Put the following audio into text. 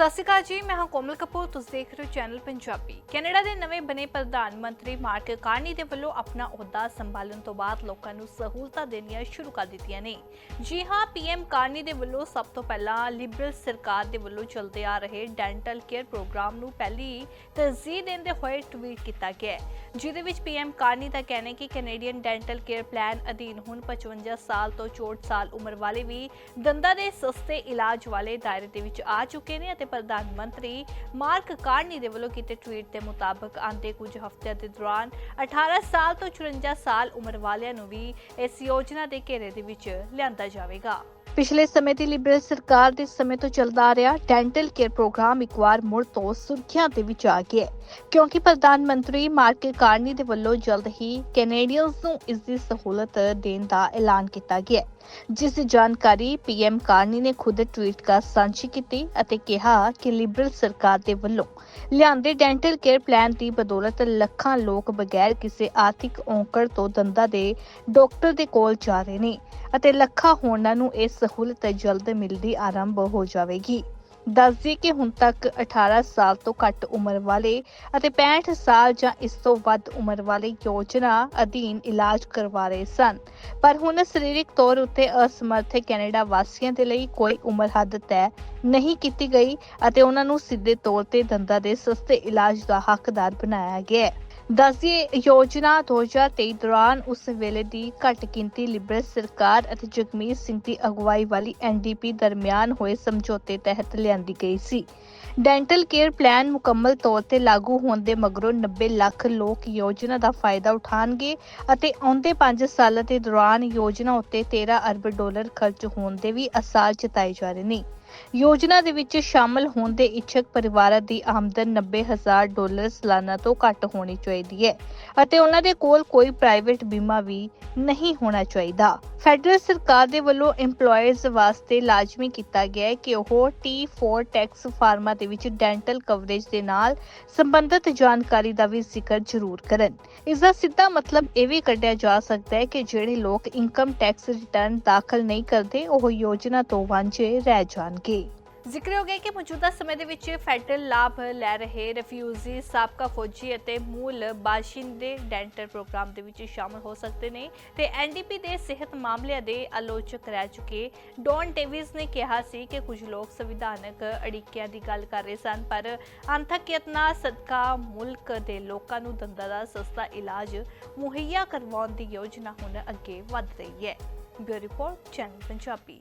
ਸਤਿ ਸ਼੍ਰੀ ਅਕਾਲ ਜੀ, ਮੈਂ ਹਾਂ ਕੋਮਲ ਕਪੂਰ, ਤੁਸੀਂ ਦੇਖ ਰਹੇ ਹੋ ਚੈਨਲ ਪੰਜਾਬੀ। ਕੈਨੇਡਾ ਦੇ ਨਵੇਂ ਬਣੇ ਪ੍ਰਧਾਨ ਮੰਤਰੀ ਮਾਰਕ ਕਾਰਨੀ ਦੇ ਵੱਲੋਂ ਆਪਣਾ ਅਹੁਦਾ ਸੰਭਾਲਣ ਤੋਂ ਬਾਅਦ ਲੋਕਾਂ ਨੂੰ ਸਹੂਲਤਾਂ ਦੇਣੀਆਂ ਸ਼ੁਰੂ ਕਰ ਦਿੱਤੀਆਂ ਨੇ। ਜੀ ਹਾਂ, ਪੀਐਮ ਕਾਰਨੀ ਦੇ ਵੱਲੋਂ ਸਭ ਤੋਂ ਪਹਿਲਾਂ ਲਿਬਰਲ ਸਰਕਾਰ ਦੇ ਵੱਲੋਂ ਚੱਲਦੇ ਆ ਰਹੇ ਡੈਂਟਲ ਕੇਅਰ ਪ੍ਰੋਗਰਾਮ ਨੂੰ ਪਹਿਲੀ ਤਰਜੀਹ ਦਿੰਦੇ ਹੋਏ ਟਵੀਟ ਕੀਤਾ ਗਿਆ ਜਿਹਦੇ ਵਿੱਚ ਪੀਐਮ ਕਾਰਨੀ ਦਾ ਕਹਿਣਾ ਹੈ ਕਿ ਕੈਨੇਡੀਅਨ ਡੈਂਟਲ ਕੇਅਰ ਪਲਾਨ ਅਧੀਨ ਹੁਣ 55 ਸਾਲ ਤੋਂ 64 ਸਾਲ ਉਮਰ ਵਾਲੇ ਵੀ ਦੰਦਾਂ ਦੇ ਸਸਤੇ ਇਲਾਜ ਵਾਲੇ ਦਾਇਰੇ ਦੇ ਵਿੱਚ ਆ ਚੁੱਕੇ ਨੇ ਅਤੇ ਪ੍ਰਧਾਨ ਮੰਤਰੀ ਮਾਰਕ ਕਾਰਨੀ ਦੇ ਵੱਲੋਂ ਕੀਤੇ ਟਵੀਟ ਦੇ ਮੁਤਾਬਕ ਆਂਦੇ ਕੁਝ ਹਫ਼ਤਿਆਂ ਦੇ ਦੌਰਾਨ 18 ਸਾਲ ਤੋਂ 54 ਸਾਲ ਉਮਰ ਵਾਲਿਆਂ ਨੂੰ ਵੀ ਇਸ ਯੋਜਨਾ ਦੇ ਘੇਰੇ ਦੇ ਵਿੱਚ ਲਿਆਂਦਾ ਜਾਵੇਗਾ। ਪਿਛਲੇ ਸਮੇਂ ਦੀ ਲਿਬਰਲ ਸਰਕਾਰ ਦੇ ਸਮੇਂ ਤੋਂ ਚੱਲਦਾ ਆ ਰਿਹਾ ਡੈਂਟਲ ਕੇਅਰ ਪ੍ਰੋਗਰਾਮ ਇੱਕ ਵਾਰ ਮੁੜ ਤੋਂ ਸੁਰਖੀਆਂ ਦੇ ਵਿੱਚ ਆ ਗਿਆ ਕਿਉਂਕਿ ਪ੍ਰਧਾਨ ਮੰਤਰੀ ਮਾਰਕ ਕਾਰਨੀ ਦੇ ਵੱਲੋਂ ਜਲਦ ਹੀ ਕੈਨੇਡੀਅਨਸ ਨੂੰ ਇਸ ਦੀ ਸਹੂਲਤ ਦੇਣ ਦਾ ਐਲਾਨ ਕੀਤਾ ਗਿਆ ਜਿਸ ਦੀ ਜਾਣਕਾਰੀ ਪੀਐਮ ਕਾਰਨੀ ਨੇ ਖੁਦ ਟਵੀਟ ਕਰ ਸਾਂਝੀ ਕੀਤੀ ਅਤੇ ਕਿਹਾ ਕਿ ਲਿਬਰਲ ਸਰਕਾਰ ਦੇ ਵੱਲੋਂ ਲਿਆਂਦੇ ਡੈਂਟਲ ਕੇਅਰ ਪਲਾਨ ਦੀ ਬਦੌਲਤ ਲੱਖਾਂ ਲੋਕ ਬਗੈਰ ਕਿਸੇ ਆਰਥਿਕ ਔਂਕੜ ਤੋਂ ਦੰਦਾਂ ਦੇ ਡਾਕਟਰ ਦੇ ਕੋਲ ਜਾ ਰਹੇ ਨੇ ਅਤੇ ਲੱਖਾਂ ਹੋਰਨਾਂ ਨੂੰ ਇਸ ਸਹੂਲਤ ਜਲਦ ਮਿਲਦੀ ਆਰੰਭ ਹੋ ਜਾਵੇਗੀ। ਦੱਸਦੀ ਕਿ ਹੁਣ ਤੱਕ 18 ਸਾਲ ਤੋਂ ਘੱਟ ਉਮਰ ਵਾਲੇ ਅਤੇ 65 ਸਾਲ ਜਾਂ ਇਸ ਤੋਂ ਵੱਧ ਉਮਰ ਵਾਲੇ ਯੋਜਨਾ ਅਧੀਨ ਇਲਾਜ ਕਰਵਾ ਰਹੇ ਸਨ। ਪਰ ਹੁਣ ਸਰੀਰਕ ਤੌਰ ਉੱਤੇ ਅਸਮਰਥ ਕੈਨੇਡਾ ਵਾਸੀਆਂ ਦੇ ਲਈ ਕੋਈ ਉਮਰ ਹੱਦ ਤੈਅ ਨਹੀਂ ਕੀਤੀ ਗਈ ਅਤੇ ਉਹਨਾਂ ਨੂੰ ਸਿੱਧੇ ਤੌਰ ਤੇ ਦੰਦਾਂ ਦੇ ਸਸਤੇ ਇਲਾਜ ਦਾ ਹੱਕਦਾਰ ਬਣਾਇਆ ਗਿਆ ਹੈ। ਦੱਸਦੀ ਯੋਜਨਾ 2023 ਦੌਰਾਨ ਉਸ ਵੇਲੇ ਦੀ ਘੱਟ ਗਿਣਤੀ ਲਿਬਰਲ ਸਰਕਾਰ ਅਤੇ ਜਗਮੀਤ ਸਿੰਘ ਦੀ ਅਗਵਾਈ ਵਾਲੀ ਐਨਡੀਪੀ ਦਰਮਿਆਨ ਹੋਏ ਸਮਝੌਤੇ ਤਹਿਤ ਲਿਆਂਦੀ ਗਈ ਸੀ। ਡੈਂਟਲ ਕੇਅਰ ਪਲਾਨ ਮੁਕੰਮਲ ਤੌਰ ਤੇ ਲਾਗੂ ਹੋਣ ਦੇ ਮਗਰੋਂ 90 ਲੱਖ ਲੋਕ ਯੋਜਨਾ ਦਾ ਫਾਇਦਾ ਉਠਾਣਗੇ ਅਤੇ ਆਉਂਦੇ 5 ਸਾਲਾਂ ਦੇ ਦੌਰਾਨ ਯੋਜਨਾ ਉੱਤੇ 13 ਅਰਬ ਡਾਲਰ ਖਰਚ ਹੋਣ ਦੇ ਵੀ ਅਸਾਰ ਜਤਾਏ ਜਾ ਰਹੇ ਨੇ। ਯੋਜਨਾ ਦੇ ਵਿੱਚ ਸ਼ਾਮਲ ਹੋਣ ਦੇ ਇੱਛਕ ਪਰਿਵਾਰਾਂ ਦੀ ਆਮਦਨ 90000 ਡਾਲਰ ਸਾਲਾਨਾ ਤੋਂ ਘੱਟ ਹੋਣੀ ਚਾਹੀਦੀ ਹੈ ਅਤੇ ਉਹਨਾਂ ਦੇ ਕੋਲ ਕੋਈ ਪ੍ਰਾਈਵੇਟ ਬੀਮਾ ਵੀ ਨਹੀਂ ਹੋਣਾ ਚਾਹੀਦਾ। ਫੈਡਰਲ ਸਰਕਾਰ ਦੇ ਵੱਲੋਂ EMPLOYERS ਵਾਸਤੇ ਲਾਜ਼ਮੀ ਕੀਤਾ ਗਿਆ ਹੈ ਕਿ ਉਹ T4 ਟੈਕਸ ਫਾਰਮਾਂ ਦੇ ਵਿੱਚ ਡੈਂਟਲ ਕਵਰੇਜ ਦੇ ਨਾਲ ਸੰਬੰਧਿਤ ਜਾਣਕਾਰੀ ਦਾ ਵੀ ਜ਼ਿਕਰ ਜ਼ਰੂਰ ਕਰਨ। ਇਸ ਦਾ ਸਿੱਧਾ ਮਤਲਬ ਇਹ ਵੀ ਕੱਢਿਆ ਜਾ ਸਕਦਾ ਹੈ ਕਿ ਜਿਹੜੇ ਲੋਕ ਇਨਕਮ ਟੈਕਸ ਰਿਟਰਨ ਦਾਖਲ ਨਹੀਂ ਕਰਦੇ, ਉਹ ਯੋਜਨਾ ਤੋਂ ਵਾਂਝੇ ਰਹਿ ਜਾਣ ਜਾਣਗੇ ਜ਼ਿਕਰ ਹੋ ਗਿਆ ਕਿ ਮੌਜੂਦਾ ਸਮੇਂ ਦੇ ਵਿੱਚ ਫੈਡਰਲ ਲਾਭ ਲੈ ਰਹੇ ਰਿਫਿਊਜੀ ਸਾਬਕਾ ਫੌਜੀ ਅਤੇ ਮੂਲ ਬਾਸ਼ਿੰਦੇ ਡੈਂਟਲ ਪ੍ਰੋਗਰਾਮ ਦੇ ਵਿੱਚ ਸ਼ਾਮਲ ਹੋ ਸਕਦੇ ਨੇ ਤੇ ਐਨਡੀਪੀ ਦੇ ਸਿਹਤ ਮਾਮਲਿਆਂ ਦੇ ਆਲੋਚਕ ਰਹਿ ਚੁੱਕੇ। ਡੌਨ ਡੇਵਿਸ ਨੇ ਕਿਹਾ ਸੀ ਕਿ ਕੁਝ ਲੋਕ ਸੰਵਿਧਾਨਕ ਅੜਿੱਕਿਆਂ ਦੀ ਗੱਲ ਕਰ ਰਹੇ ਸਨ, ਪਰ ਅੰਤਕ ਯਤਨਾ ਸਦਕਾ ਮੁਲਕ ਦੇ ਲੋਕਾਂ ਨੂੰ ਦੰਦਾਂ ਦਾ ਸਸਤਾ ਇਲਾਜ ਮੁਹੱਈਆ ਕਰਵਾਉਣ ਦੀ ਯੋਜਨਾ ਹੁਣ ਅੱਗੇ ਵਧ ਰਹੀ ਹੈ। Bureau report, channel Punjabi.